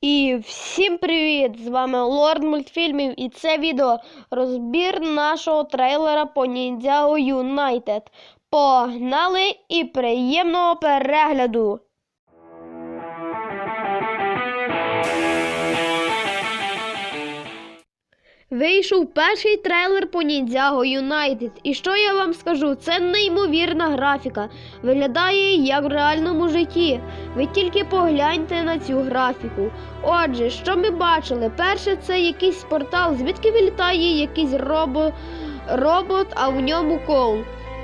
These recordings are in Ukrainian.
І всім привіт! З вами Лорд мультфільмів, і це відео розбір нашого трейлера по Ninjago United. Погнали і приємного перегляду! Вийшов перший трейлер по Ніндзяго Юнайтед. І що я вам скажу? Це неймовірна графіка. Виглядає як в реальному житті. Ви тільки погляньте на цю графіку. Отже, що ми бачили? Перше, це якийсь портал, звідки вилітає якийсь робо... робот, а в ньому коул.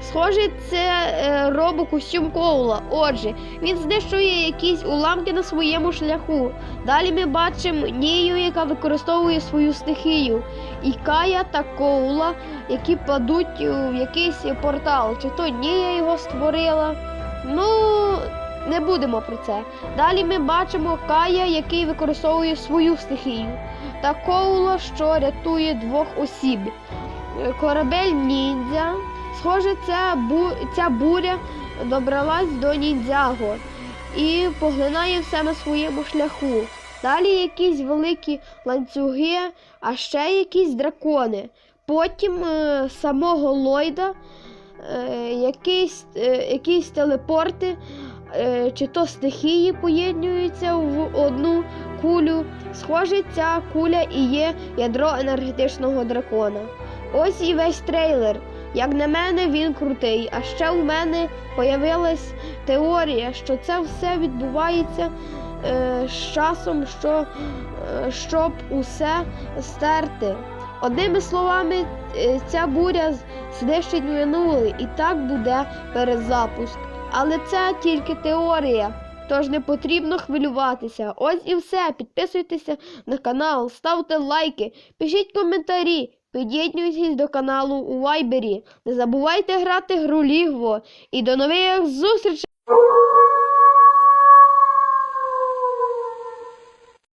Схоже, це е, робокостюм Коула. Отже, він знищує якісь уламки на своєму шляху. Далі ми бачимо Нію, яка використовує свою стихію, і Кая та Коула, які падуть в якийсь портал. Чи то Нія його створила? Ну, не будемо про це. Далі ми бачимо Кая, який використовує свою стихію, та Коула, що рятує двох осіб. Корабель ніндзя. Схоже, ця, бу... ця буря добралась до ніндзяго і поглинає все на своєму шляху. Далі якісь великі ланцюги, а ще якісь дракони. Потім е, самого Ллойда, е, якісь, е, якісь телепорти, е, чи то стихії поєднуються в одну кулю. Схоже, ця куля і є ядро енергетичного дракона. Ось і весь трейлер. Як на мене, він крутий. А ще у мене появилась теорія, що це все відбувається е, з часом, що, е, щоб усе стерти. Одними словами, е, ця буря знищить минуле і так буде перезапуск. Але це тільки теорія. Тож не потрібно хвилюватися. Ось і все. Підписуйтеся на канал, ставте лайки, пишіть коментарі. Під'єднуйтесь до каналу у Вайбері. Не забувайте грати гру Лігво. І до нових зустрічей!